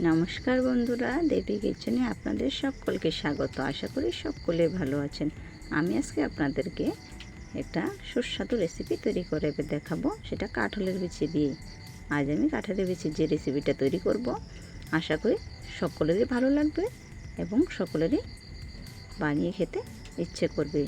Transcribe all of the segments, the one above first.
নমস্কার বন্ধুরা, দেবী কিচেনে আপনাদের সকলকে স্বাগত। আশা করি সকলে ভালো আছেন। আমি আজকে আপনাদেরকে একটা সুস্বাদু রেসিপি তৈরি করে দেখাবো, সেটা কাঁঠালের বিচি দিয়ে। আজ আমি কাঁঠালের বিচির যে রেসিপিটা তৈরি করব, আশা করি সকলেরই ভালো লাগবে এবং সকলেরই বানিয়ে খেতে ইচ্ছে করবে।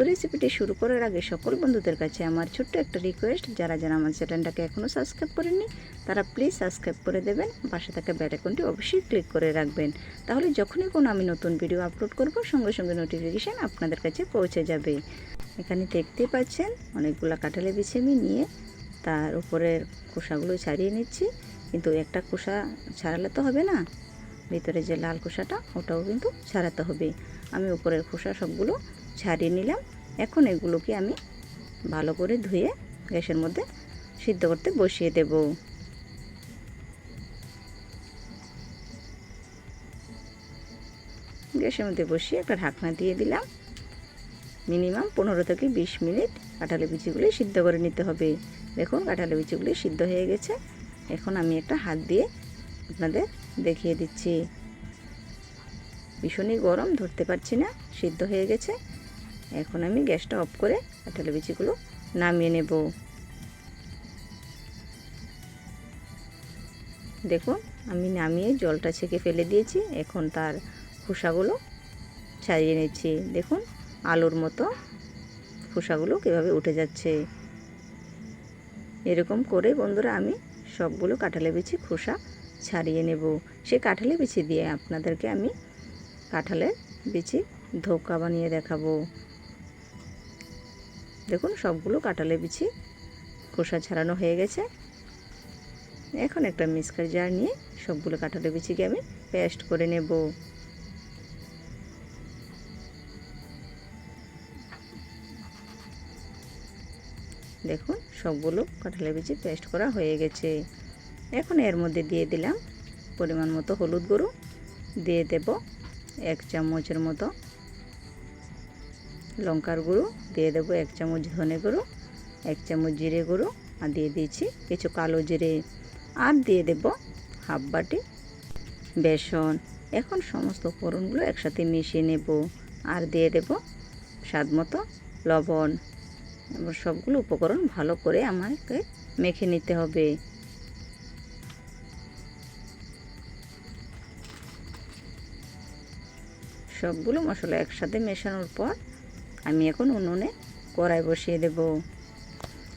তো রেসিপিটি শুরু করার আগে সকল বন্ধুদের কাছে আমার ছোট্ট একটা রিকোয়েস্ট যারা যারা আমার চ্যানেলটাকে এখনও সাবস্ক্রাইব করেননি, তারা প্লিজ সাবস্ক্রাইব করে দেবেন। পাশে থাকা আইকনটি অবশ্যই ক্লিক করে রাখবেন। তাহলে যখনই কোনো আমি নতুন ভিডিও আপলোড করব, সঙ্গে সঙ্গে নোটিফিকেশান আপনাদের কাছে পৌঁছে যাবে। এখানে দেখতেই পাচ্ছেন, অনেকগুলো কাঁঠালে বিছে আমি নিয়ে তার উপরের খোসাগুলো ছাড়িয়ে নিচ্ছি। কিন্তু একটা খোসা ছাড়ালে তো হবে না। ভিতরে যে লাল খোসাটা, ওটাও কিন্তু ছাড়াতে হবে। আমি উপরের খোসা সবগুলো ছাড়িয়ে নিলাম। এখন এগুলোকে আমি ভালো করে ধুয়ে গ্যাসের মধ্যে সিদ্ধ করতে বসিয়ে দেব। গ্যাসের মধ্যে বসিয়ে একটা ঢাকনা দিয়ে দিলাম। মিনিমাম পনেরো থেকে বিশ মিনিট কাঁঠালি বিচিগুলি সিদ্ধ করে নিতে হবে। দেখুন কাঁঠালি বিচিগুলি সিদ্ধ হয়ে গেছে। এখন আমি একটা হাত দিয়ে আপনাদের দেখিয়ে দিচ্ছি। ভীষণই গরম, ধরতে পারছি না, সিদ্ধ হয়ে গেছে। এখন আমি গ্যাসটা অফ করে কাঁঠালি বিচিগুলো নামিয়ে নেব। দেখুন, আমি নামিয়ে জলটা ছেঁকে ফেলে দিয়েছি, এখন তার খোসাগুলো ছাড়িয়ে নিচ্ছি। দেখুন, আলুর মতো খোসাগুলো কীভাবে উঠে যাচ্ছে। এরকম করে বন্ধুরা আমি সবগুলো কাঁঠালে বিচি খোসা ছাড়িয়ে নেব। সে কাঁঠালে বিচি দিয়ে আপনাদেরকে আমি কাঁঠালের বিচি ধোকা বানিয়ে দেখাবো। দেখুন, সবগুলো কাঁঠালে বিছি খোসা ছাড়ানো হয়ে গেছে। এখন একটা মিক্সার জার নিয়ে সবগুলো কাঁঠালে বিচিকে আমি পেস্ট করে নেব। দেখুন, সবগুলো কাঁঠালে বিচি পেস্ট করা হয়ে গেছে। এখন এর মধ্যে দিয়ে দিলাম পরিমাণ মতো হলুদ গুঁড়ো। দিয়ে দেব এক চামচের মতো লঙ্কার গুঁড়ো, দিয়ে দেবো এক চামচ ধনে গুঁড়ো, এক চামচ জিরে গুঁড়ো, আর দিয়ে দিয়েছি কিছু কালো জিরে, আর দিয়ে দেব হাফ বাটি বেসন। এখন সমস্ত ফোড়নগুলো একসাথে মিশিয়ে নেব, আর দিয়ে দেব স্বাদ মতো লবণ। এবার সবগুলো উপকরণ ভালো করে আমাকে মেখে নিতে হবে। সবগুলো মশলা একসাথে মেশানোর পর আমি এখন উনুনে কড়াই বসিয়ে দেব।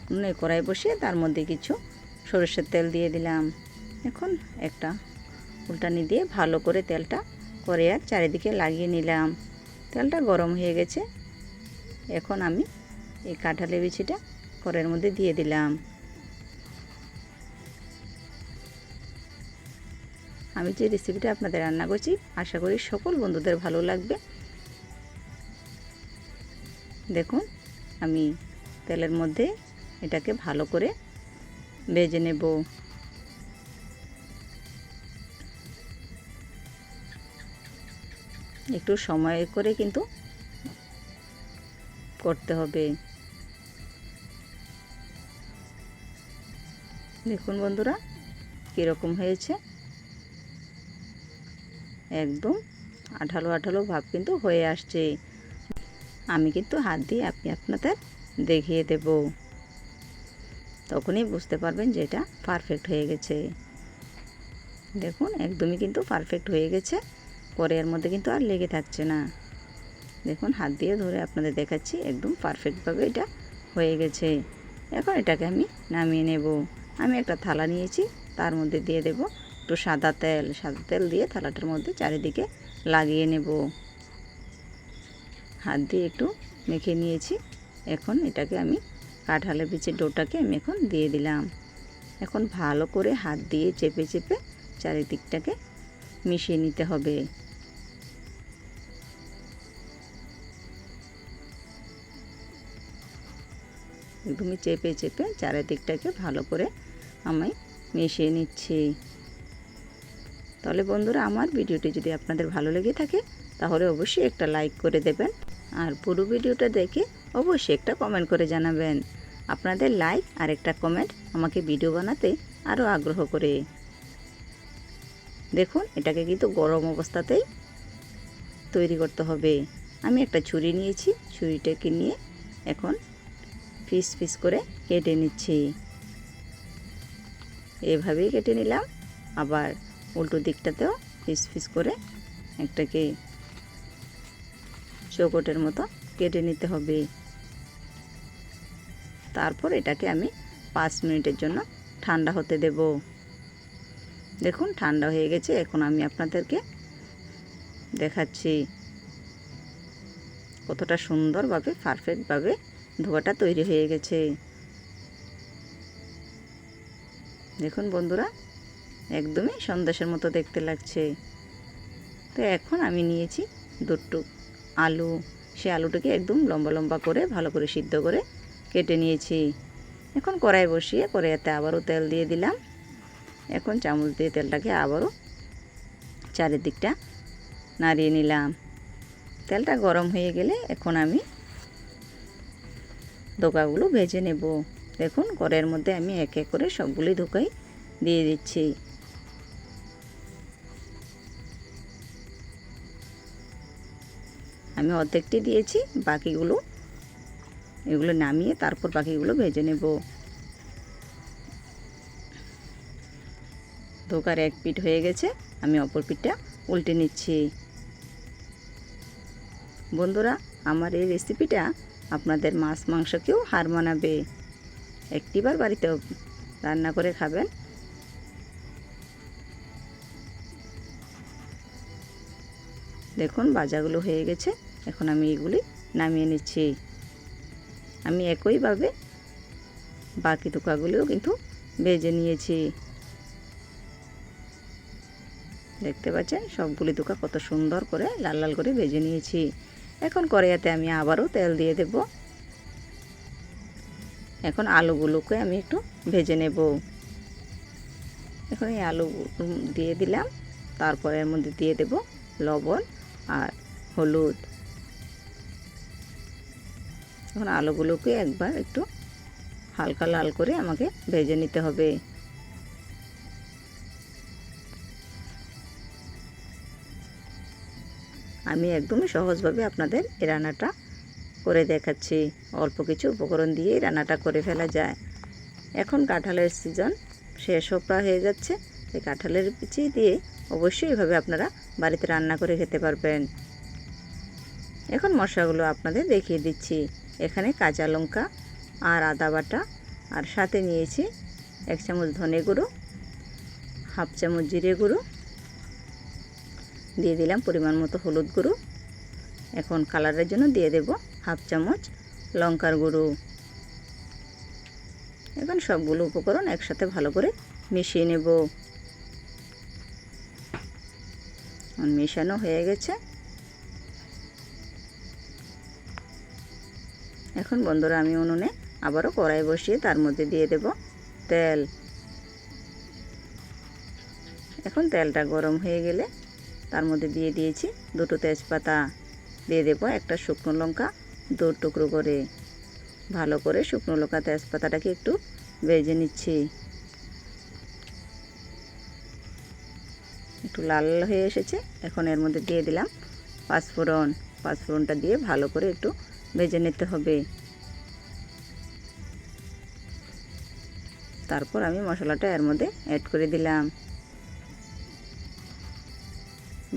উনুনে কড়াই বসিয়ে তার মধ্যে কিছু সরষের তেল দিয়ে দিলাম। এখন একটা উল্টানি দিয়ে ভালো করে তেলটা করে আর চারিদিকে লাগিয়ে নিলাম। তেলটা গরম হয়ে গেছে। এখন আমি এই কাঁঠালে বিচিটা কড়াইয়ের মধ্যে দিয়ে দিলাম। আমি যে রেসিপিটা আপনাদের রান্না করছি, আশা করি সকল বন্ধুদের ভালো লাগবে। দেখুন, আমি তেলের মধ্যে এটাকে ভালো করে ভেজে নেব। একটু সময় করে কিন্তু করতে হবে। দেখুন বন্ধুরা, কীরকম হয়েছে। একদম আঠালো আঠালো ভাব কিন্তু হয়ে আসছে। আমি কিন্তু হাত দিয়ে আপনি আপনাদের দেখিয়ে দেব। তখনই বুঝতে পারবেন যে এটা পারফেক্ট হয়ে গেছে। দেখুন, একদমই কিন্তু পারফেক্ট হয়ে গেছে। পরে এর মধ্যে কিন্তু আর লেগে থাকছে না। দেখুন, হাত দিয়ে ধরে আপনাদের দেখাচ্ছি, একদম পারফেক্টভাবে এটা হয়ে গেছে। এখন এটাকে আমি নামিয়ে নেব। আমি একটা থালা নিয়েছি, তার মধ্যে দিয়ে দেব একটু সাদা তেল। সাদা তেল দিয়ে থালাটার মধ্যে চারিদিকে লাগিয়ে নেব। হাত দিয়ে একটু মেখে নিয়েছি। এখন এটাকে আমি কাঁঠালে বিচের ডোটাকে আমি এখন দিয়ে দিলাম। এখন ভালো করে হাত দিয়ে চেপে চেপে চারিদিকটাকে মিশিয়ে নিতে হবে। একদমই চেপে চেপে চারিদিকটাকে ভালো করে আমি মিশিয়ে নিচ্ছি। তাহলে বন্ধুরা, আমার ভিডিওটি যদি আপনাদের ভালো লেগে থাকে, তাহলে অবশ্যই একটা লাইক করে দেবেন। আর পুরো ভিডিওটা দেখে অবশ্যই একটা কমেন্ট করে জানাবেন। আপনাদের লাইক আর একটা কমেন্ট আমাকে ভিডিও বানাতে আরও আগ্রহ করে। দেখুন, এটাকে কিন্তু গরম অবস্থাতেই তৈরি করতে হবে। আমি একটা ছুরি নিয়েছি, ছুরিটাকে নিয়ে এখন পিস পিস করে কেটে নিচ্ছি। এভাবেই কেটে নিলাম। আবার উল্টো দিকটাতেও পিস পিস করে একটাকে চৌকটের মতো কেটে নিতে হবে। তারপর এটাকে আমি পাঁচ মিনিটের জন্য ঠান্ডা হতে দেব। দেখুন, ঠান্ডা হয়ে গেছে। এখন আমি আপনাদেরকে দেখাচ্ছি কতটা সুন্দরভাবে, পারফেক্টভাবে ধোয়াটা তৈরি হয়ে গেছে। দেখুন বন্ধুরা, একদমই সন্দেশের মতো দেখতে লাগছে। তো এখন আমি নিয়েছি দুটো আলু, সে আলুটাকে একদম লম্বা লম্বা করে, ভালো করে সিদ্ধ করে কেটে নিয়েছি। এখন কড়াই বসিয়ে কড়াইতে আবারও তেল দিয়ে দিলাম। এখন চামচ দিয়ে তেলটাকে আবারও চারিদিকটা নাড়িয়ে নিলাম। তেলটা গরম হয়ে গেলে এখন আমি ধোকাগুলো ভেজে নেব। দেখুন, কড়াইয়ের মধ্যে আমি এক এক করে সবগুলি ধোকাই দিয়ে দিচ্ছি। আমি অর্ধেকটি দিয়েছি, বাকিগুলো এগুলো নামিয়ে তারপর বাকিগুলো ভেজে নেব। ধোকার এক পিঠ হয়ে গেছে, আমি অপর পিঠটা উল্টে নিচ্ছি। বন্ধুরা, আমার এই রেসিপিটা আপনাদের মাছ মাংসকেও হার মানাবে। একটিবার বাড়িতে রান্না করে খাবেন। দেখুন বাজাগুলো হয়ে গেছে। এখন আমি এগুলি নামিয়ে নিচ্ছি। আমি একইভাবে বাকি টুকাগুলিও কিন্তু ভেজে নিয়েছি। দেখতে পাচ্ছেন? সবগুলি টুকা কত সুন্দর করে লাল লাল করে ভেজে নিয়েছি। এখন কড়াইয়াতে আমি আবারও তেল দিয়ে দেব। এখন আলুগুলোকে আমি একটু ভেজে নেব। এখন এই আলু দিয়ে দিলাম। তারপরে এর মধ্যে দিয়ে দেব লবণ আর হলুদ। এখন আলুগুলোকে একবার একটু হালকা লাল করে আমাকে ভেজে নিতে হবে। আমি একদমই সহজভাবে আপনাদের এই রান্নাটা করে দেখাচ্ছি। অল্প কিছু উপকরণ দিয়েই রান্নাটা করে ফেলা যায়। এখন কাঁঠালের সিজন, শেষ প্রায় হয়ে যাচ্ছে। এই কাঁঠালের বিচি দিয়ে অবশ্যই এভাবে আপনারা বাড়িতে রান্না করে খেতে পারবেন। এখন মশলাগুলো আপনাদের দেখিয়ে দিচ্ছি। এখানে কাঁচা লঙ্কা আর আদা বাটা আর সাথে নিয়েছি এক চামচ ধনে গুঁড়ো, হাফ চামচ জিরে গুঁড়ো, দিয়ে দিলাম পরিমাণ মতো হলুদ গুঁড়ো। এখন কালারের জন্য দিয়ে দেব হাফ চামচ লঙ্কার গুঁড়ো। এখন সবগুলো উপকরণ একসাথে ভালো করে মিশিয়ে নেব। মেশানো হয়ে গেছে। এখন বন্ধুরা আমি উনুনে আবারও কড়াই বসিয়ে তার মধ্যে দিয়ে দেব তেল। এখন তেলটা গরম হয়ে গেলে তার মধ্যে দিয়ে দিয়েছি দুটো তেজপাতা। দিয়ে দেবো একটা শুকনো লঙ্কা দু টুকরো করে। ভালো করে শুকনো লঙ্কা তেজপাতাটাকে একটু ভেজে নিচ্ছি। একটু লাল হয়ে এসেছে। এখন এর মধ্যে দিয়ে দিলাম পাঁচফোড়ন। পাঁচফোড়নটা দিয়ে ভালো করে একটু ভেজে নিতে হবে। তারপর আমি মশলাটা এর মধ্যে অ্যাড করে দিলাম।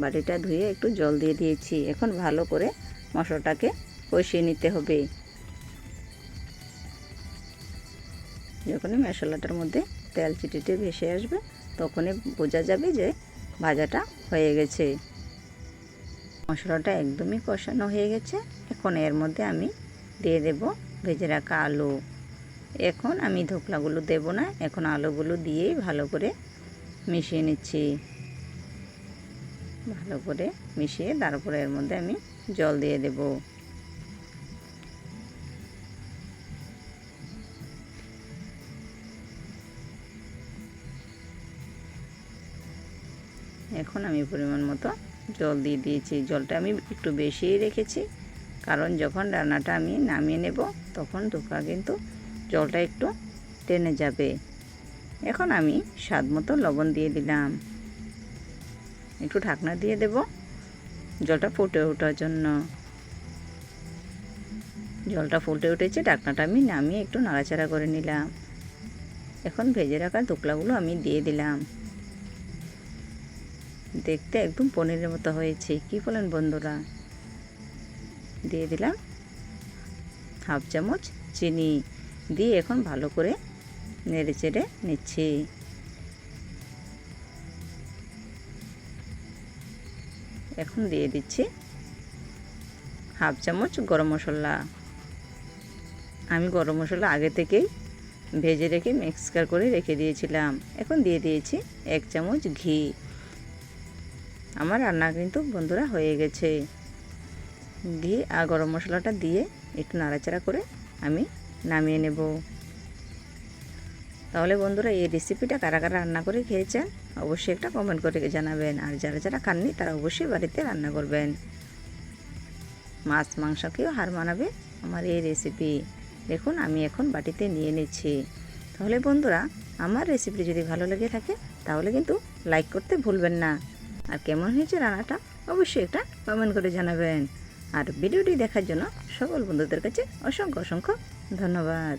বাটিটা ধুয়ে একটু জল দিয়ে দিয়েছি। এখন ভালো করে মশলাটাকে কষিয়ে নিতে হবে। যখনই মশলাটার মধ্যে তেল চিটিতে ভেসে আসবে, তখনই বোঝা যাবে যে ভাজাটা হয়ে গেছে। মশলাটা একদমই কষানো হয়ে গেছে। এখন এর মধ্যে আমি দিয়ে দেব ভেজে রাখা আলু। এখন আমি ধোকলাগুলো দেব না, এখন আলুগুলো দিয়েই ভালো করে মিশিয়ে নিচ্ছি। ভালো করে মিশিয়ে তারপরে এর মধ্যে আমি জল দিয়ে দেব। এখন আমি পরিমাণ মতো জল দিয়ে দিয়েছি। জলটা আমি একটু বেশিই রেখেছি। কারণ যখন রান্নাটা আমি নামিয়ে নেব, তখন ধোকা কিন্তু জলটা একটু টেনে যাবে। এখন আমি স্বাদ মতো লবণ দিয়ে দিলাম। একটু ঢাকনা দিয়ে দেব জলটা ফুটে ওঠার জন্য। জলটা ফুটে উঠেছে, ঢাকনাটা আমি নামিয়ে একটু নাড়াচাড়া করে নিলাম। এখন ভেজে রাখা দোকলাগুলো আমি দিয়ে দিলাম। দেখতে একদম পনিরের মতো হয়েছে। কি বলেন বন্ধুরা? দিয়ে দিলাম হাফ চামচ চিনি দিয়ে এখন ভালো করে নেড়ে চেড়ে নিচ্ছি। এখন দিয়ে দিচ্ছি হাফ চামচ গরম মশলা। আমি গরম মশলা আগে থেকেই ভেজে রেখে মিক্সকার করে রেখে দিয়েছিলাম। এখন দিয়ে দিয়েছি এক চামচ ঘি। আমার রান্না কিন্তু বন্ধুরা হয়ে গেছে। ঘি আর গরম মশলাটা দিয়ে একটু নাড়াচাড়া করে আমি নামিয়ে নেব। তাহলে বন্ধুরা এই রেসিপিটা কারা কারা রান্না করে খেয়েছেন, অবশ্যই একটা কমেন্ট করে জানাবেন। আর যারা যারা খাননি, তারা অবশ্যই বাড়িতে রান্না করবেন। মাছ, মাংসকেও হার মানাবে আমার এই রেসিপি দেখুন, আমি এখন বাটিতে নিয়ে নিচ্ছি। তাহলে বন্ধুরা, আমার রেসিপিটি যদি ভালো লেগে থাকে, তাহলে কিন্তু লাইক করতে ভুলবেন না। আর কেমন হয়েছে রান্নাটা অবশ্যই একটা কমেন্ট করে জানাবেন। আর ভিডিওটি দেখার জন্য সকল বন্ধুদের কাছে অসংখ্য অসংখ্য ধন্যবাদ।